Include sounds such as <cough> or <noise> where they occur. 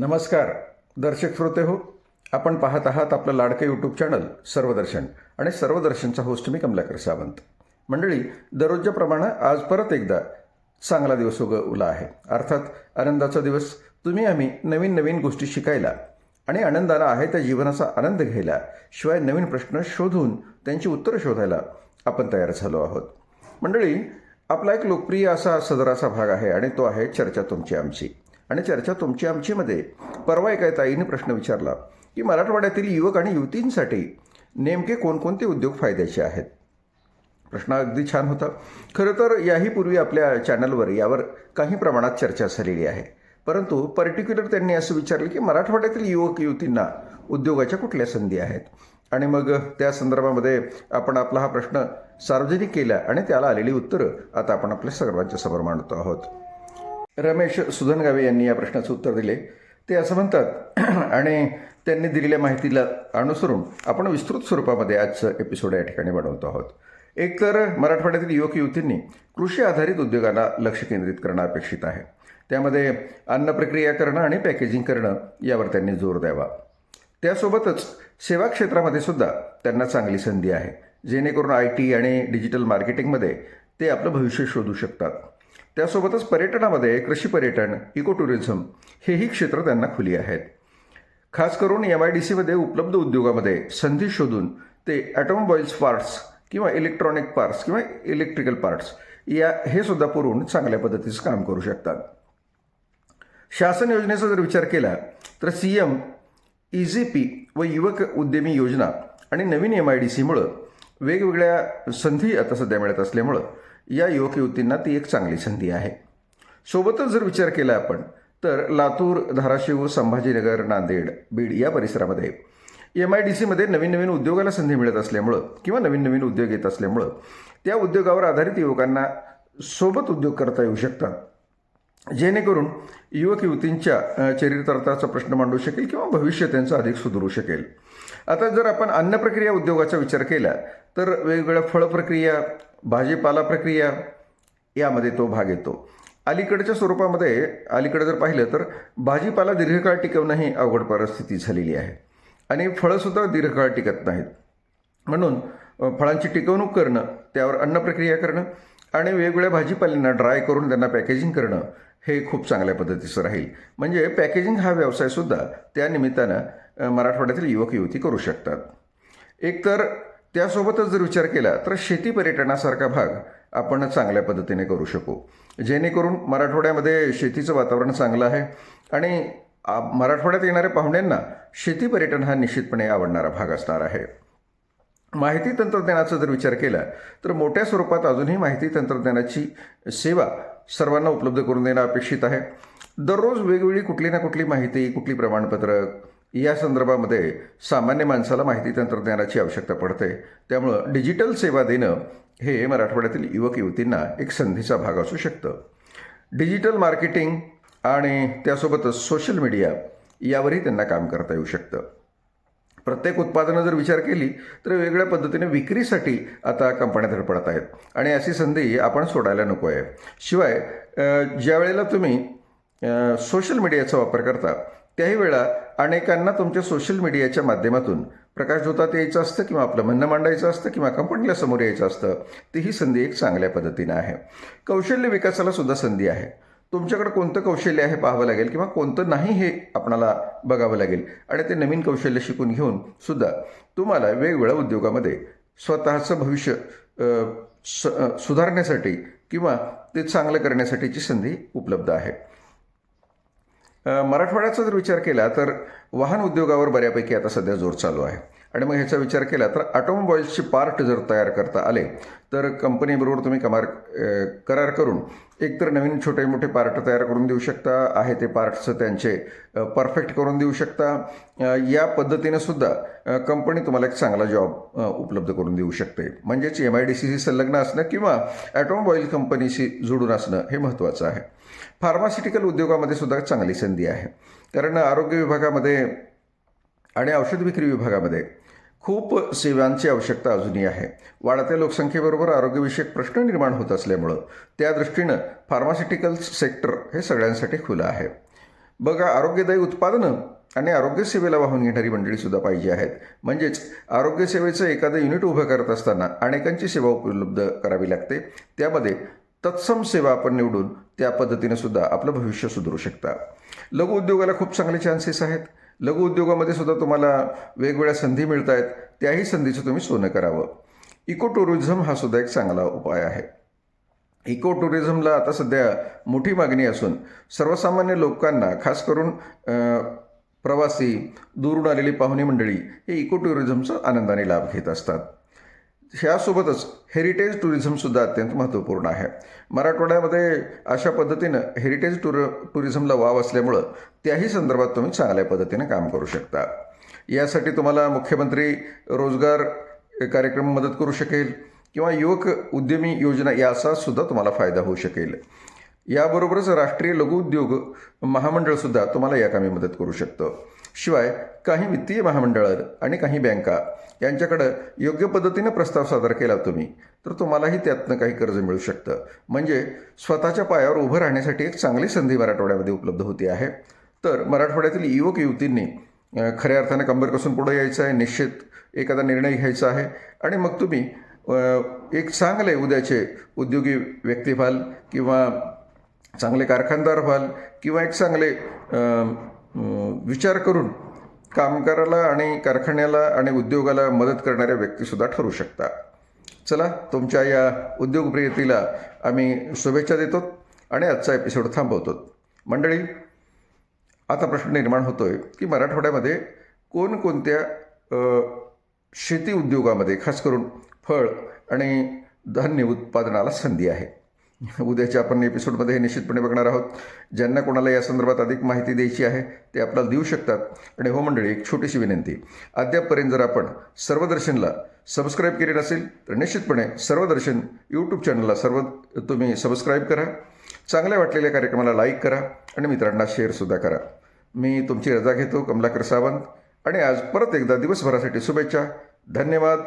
नमस्कार. दर्शक श्रोते हो आपण पाहत आहात आपलं लाडकं यूट्यूब चॅनल सर्वदर्शन. आणि सर्वदर्शनचा होस्ट मी कमलाकर सावंत. मंडळी दररोजच्या प्रमाणे आज परत एकदा चांगला दिवस उगवला आहे. अर्थात आनंदाचा दिवस. तुम्ही आम्ही नवीन नवीन गोष्टी शिकायला आणि आनंदाला आहे त्या जीवनाचा आनंद घ्यायला शिवाय नवीन प्रश्न शोधून त्यांची उत्तरं शोधायला आपण तयार झालो आहोत. मंडळी आपला एक लोकप्रिय असा सदराचा भाग आहे आणि तो आहे चर्चा तुमची आमची. आणि चर्चा तुमची आमचीमध्ये परवा एका ताईने प्रश्न विचारला की मराठवाड्यातील युवक आणि युवतींसाठी नेमके कोणकोणते उद्योग फायद्याचे आहेत? प्रश्न अगदी छान होता. खरं तर याही पूर्वी आपल्या चॅनलवर यावर काही प्रमाणात चर्चा झालेली आहे. परंतु पर्टिक्युलर त्यांनी असं विचारलं की मराठवाड्यातील युवक युवतींना उद्योगाच्या कुठल्या संधी आहेत? आणि मग त्या संदर्भामध्ये आपण आपला हा प्रश्न सार्वजनिक केला आणि त्याला आलेली उत्तरं आता आपण आपल्या सर्वांच्या समोर मांडतो आहोत. रमेश सुधनगावे यांनी या प्रश्नाचं उत्तर दिले. ते असं म्हणतात <clears throat> आणि त्यांनी दिलेल्या माहितीला अनुसरून आपण विस्तृत स्वरूपामध्ये आजचं एपिसोड या ठिकाणी बनवतो आहोत. एकतर मराठवाड्यातील युवक युवतींनी कृषी आधारित उद्योगाला लक्ष केंद्रित करणं अपेक्षित आहे. त्यामध्ये अन्न प्रक्रिया करणं आणि पॅकेजिंग करणं यावर त्यांनी जोर द्यावा. त्यासोबतच सेवा क्षेत्रामध्ये सुद्धा त्यांना चांगली संधी आहे जेणेकरून आय टी आणि डिजिटल मार्केटिंगमध्ये ते आपलं भविष्य शोधू शकतात. त्यासोबतच पर्यटनामध्ये कृषी पर्यटन इको टुरिझम हेही क्षेत्र त्यांना खुली आहेत. खास करून एम आय डी सीमध्ये उपलब्ध उद्योगामध्ये संधी शोधून ते ॲटोमोबाईल्स पार्ट्स किंवा इलेक्ट्रॉनिक पार्ट्स किंवा इलेक्ट्रिकल पार्ट्स या हे सुद्धा पुरवून चांगल्या पद्धतीचं काम करू शकतात. शासन योजनेचा जर विचार केला तर सी एम इझी पी व युवक उद्यमी योजना आणि नवीन एम आय डी सीमुळं वेगवेगळ्या संधी आता सध्या मिळत असल्यामुळं या युवक युवतींना ती एक चांगली संधी आहे. सोबतच जर विचार केला आपण तर लातूर धाराशिव संभाजीनगर नांदेड बीड या परिसरामध्ये एम आय डी सीमध्ये नवीन नवीन उद्योगाला संधी मिळत असल्यामुळं किंवा नवीन नवीन उद्योग येत असल्यामुळं त्या उद्योगावर आधारित युवकांना सोबत उद्योग करता येऊ शकतात. जेणेकरून युवक युवतींच्या अ, चरितार्थाचा प्रश्न मांडू शकेल किंवा भविष्य त्यांचं अधिक सुधरू शकेल. आता जर आपण अन्न प्रक्रिया उद्योगाचा विचार केला तर वेगवेगळ्या फळ प्रक्रिया भाजीपाला प्रक्रिया यामध्ये तो भाग येतो. अलीकडच्या स्वरूपामध्ये अलीकडे जर पाहिलं तर भाजीपाला दीर्घकाळ टिकवणं ही अवघड परिस्थिती झालेली आहे. आणि फळंसुद्धा दीर्घकाळ टिकत नाहीत. म्हणून फळांची टिकवणूक करणं त्यावर अन्न प्रक्रिया करणं आणि वेगवेगळ्या भाजीपाल्यांना ड्राय करून त्यांना पॅकेजिंग करणं हे खूप चांगल्या पद्धतीचं राहील. म्हणजे पॅकेजिंग हा व्यवसायसुद्धा त्या निमित्तानं मराठवाड्यातील युवक युवती करू शकतात. एकतर त्यासोबतच जर विचार केला तर शेती पर्यटनासारखा भाग आपण चांगल्या पद्धतीने करू शकू. जेणेकरून मराठवाड्यामध्ये शेतीचं वातावरण चांगलं आहे आणि आ- मराठवाड्यात येणाऱ्या पाहुण्यांना शेती पर्यटन हा निश्चितपणे आवडणारा भाग असणार आहे. माहिती तंत्रज्ञानाचा जर विचार केला तर मोठ्या स्वरूपात अजूनही माहिती तंत्रज्ञानाची सेवा सर्वांना उपलब्ध करून देणं अपेक्षित आहे. दररोज वेगवेगळी कुठली ना कुठली माहिती कुठली प्रमाणपत्र या संदर्भामध्ये सामान्य माणसाला माहिती तंत्रज्ञानाची आवश्यकता पडते. त्यामुळं डिजिटल सेवा देणं हे मराठवाड्यातील युवक युवतींना एक संधीचा भाग असू शकतं. डिजिटल मार्केटिंग आणि त्यासोबतच सोशल मीडिया यावरही त्यांना काम करता येऊ शकतं. प्रत्येक उत्पादनं जर विचार केली तर वेगळ्या पद्धतीने विक्रीसाठी आता कंपन्या धडपडत आहेत. आणि अशी संधी आपण सोडायला नको आहे शिवाय ज्या वेळेला तुम्ही सोशल मीडियाचा वापर करता त्याही वेळा अनेकांना तुमच्या सोशल मीडियाच्या माध्यमातून प्रकाशझोतात यायचं असतं किंवा आपलं म्हणणं मांडायचं असतं किंवा कंपनीला समोर यायचं असतं ती ही संधी एक चांगल्या पद्धतीनं आहे. कौशल्य विकासाला सुद्धा संधी आहे. तुमच्याकडे कोणतं कौशल्य आहे पाहावं लागेल किंवा कोणतं नाही हे आपणाला बघावं लागेल? आणि ते नवीन कौशल्य शिकून घेऊन सुद्धा तुम्हाला वेगवेगळ्या उद्योगामध्ये स्वतःचं भविष्य स सुधारण्यासाठी किंवा ते चांगलं करण्यासाठीची संधी उपलब्ध आहे. मराठवाड्याचा जर विचार केला तर वाहन उद्योगावर बऱ्यापैकी आता सध्या जोर चालू आहे. आणि मग ह्याचा विचार केला तर ऑटोमोबाईल्सचे पार्ट जर तयार करता आले तर कंपनीबरोबर तुम्ही कमार करार करून एकतर नवीन छोटे मोठे पार्ट तयार करून देऊ शकता आहे ते पार्ट्स त्यांचे परफेक्ट करून देऊ शकता. या पद्धतीनं सुद्धा कंपनी तुम्हाला एक चांगला जॉब उपलब्ध करून देऊ शकते. म्हणजेच एम आय डी सीशी संलग्न असणं किंवा ॲटोमोबाईल कंपनीशी जोडून असणं हे महत्त्वाचं आहे. फार्मास्युटिकल उद्योगामध्ये सुद्धा चांगली संधी आहे. कारण आरोग्य विभागामध्ये आणि औषध विक्री विभागामध्ये खूप सेवांची आवश्यकता अजूनही आहे. वाढत्या लोकसंख्येबरोबर आरोग्यविषयक प्रश्न निर्माण होत असल्यामुळं त्या दृष्टीनं फार्मास्युटिकल्स सेक्टर हे सगळ्यांसाठी खुलं आहे. बघा आरोग्यदायी उत्पादनं आणि आरोग्यसेवेला वाहून घेणारी मंडळीसुद्धा पाहिजे आहेत. म्हणजेच आरोग्यसेवेचं एखादं युनिट उभं करत असताना अनेकांची सेवा उपलब्ध करावी लागते. त्यामध्ये तत्सम सेवा आपण निवडून त्या पद्धतीनं सुद्धा आपलं भविष्य सुधारू शकता. लघु उद्योगाला खूप चांगले चान्सेस आहेत. लघु उद्योगामध्ये सुद्धा तुम्हाला वेगवेगळ्या संधी मिळत आहेत त्याही संधीचं तुम्ही सोनं करावं. इको टुरिझम हा सुद्धा एक चांगला उपाय आहे. इको टुरिझमला आता सध्या मोठी मागणी असून सर्वसामान्य लोकांना खास करून प्रवासी दुरून आलेली पाहुणी मंडळी हे इको टुरिझमचा आनंदाने लाभ घेत असतात. ह्यासोबतच हेरिटेज टुरिझमसुद्धा अत्यंत महत्त्वपूर्ण आहे. मराठवाड्यामध्ये अशा पद्धतीनं हेरिटेज टुर टुरिझमला वाव असल्यामुळं त्याही संदर्भात तुम्ही चांगल्या पद्धतीनं काम करू शकता. यासाठी तुम्हाला मुख्यमंत्री रोजगार कार्यक्रम मदत करू शकेल किंवा युवक उद्यमी योजना याचा सुद्धा तुम्हाला फायदा होऊ शकेल. याबरोबरच राष्ट्रीय लघुउद्योग महामंडळसुद्धा तुम्हाला या कामी मदत करू शकतं. शिवाय काही वित्तीय महामंडळं आणि काही बँका यांच्याकडं योग्य पद्धतीनं प्रस्ताव सादर केला तुम्ही तर तुम्हालाही त्यातनं काही कर्ज मिळू शकतं. म्हणजे स्वतःच्या पायावर उभं राहण्यासाठी एक चांगली संधी मराठवाड्यामध्ये उपलब्ध होती आहे. तर मराठवाड्यातील युवक युवतींनी खऱ्या अर्थानं कंबर कसून पुढे यायचं आहे निश्चित एखादा निर्णय घ्यायचा आहे. आणि मग तुम्ही एक चांगले उद्याचे उद्योगी व्यक्ती व्हाल किंवा चांगले कारखानदार व्हाल किंवा एक चांगले विचार करून कामगाराला आणि कारखान्याला आणि उद्योगाला मदत करणाऱ्या व्यक्तीसुद्धा ठरू शकता. चला तुमच्या या उद्योगप्रियतीला आम्ही शुभेच्छा देतो आणि आजचा एपिसोड थांबवतो. मंडळी आता प्रश्न निर्माण होतो आहे की मराठवाड्यामध्ये कोणकोणत्या शेती उद्योगामध्ये खास करून फळ आणि धान्य उत्पादनाला संधी आहे? उद्याच्या आपण एपिसोडमध्ये हे निश्चितपणे बघणार आहोत. ज्यांना कोणाला या संदर्भात अधिक माहिती द्यायची आहे ते आपल्याला देऊ शकतात. आणि हो मंडळी एक छोटीशी विनंती. अद्यापपर्यंत जर आपण सर्वदर्शनला सबस्क्राईब केले नसेल तर निश्चितपणे सर्वदर्शन यूट्यूब चॅनलला सर्व तुम्ही सबस्क्राईब करा. चांगल्या वाटलेल्या कार्यक्रमाला लाईक करा आणि मित्रांना शेअरसुद्धा करा. मी तुमची रजा घेतो कमलाकर सावंत. आणि आज परत एकदा दिवसभरासाठी शुभेच्छा. धन्यवाद.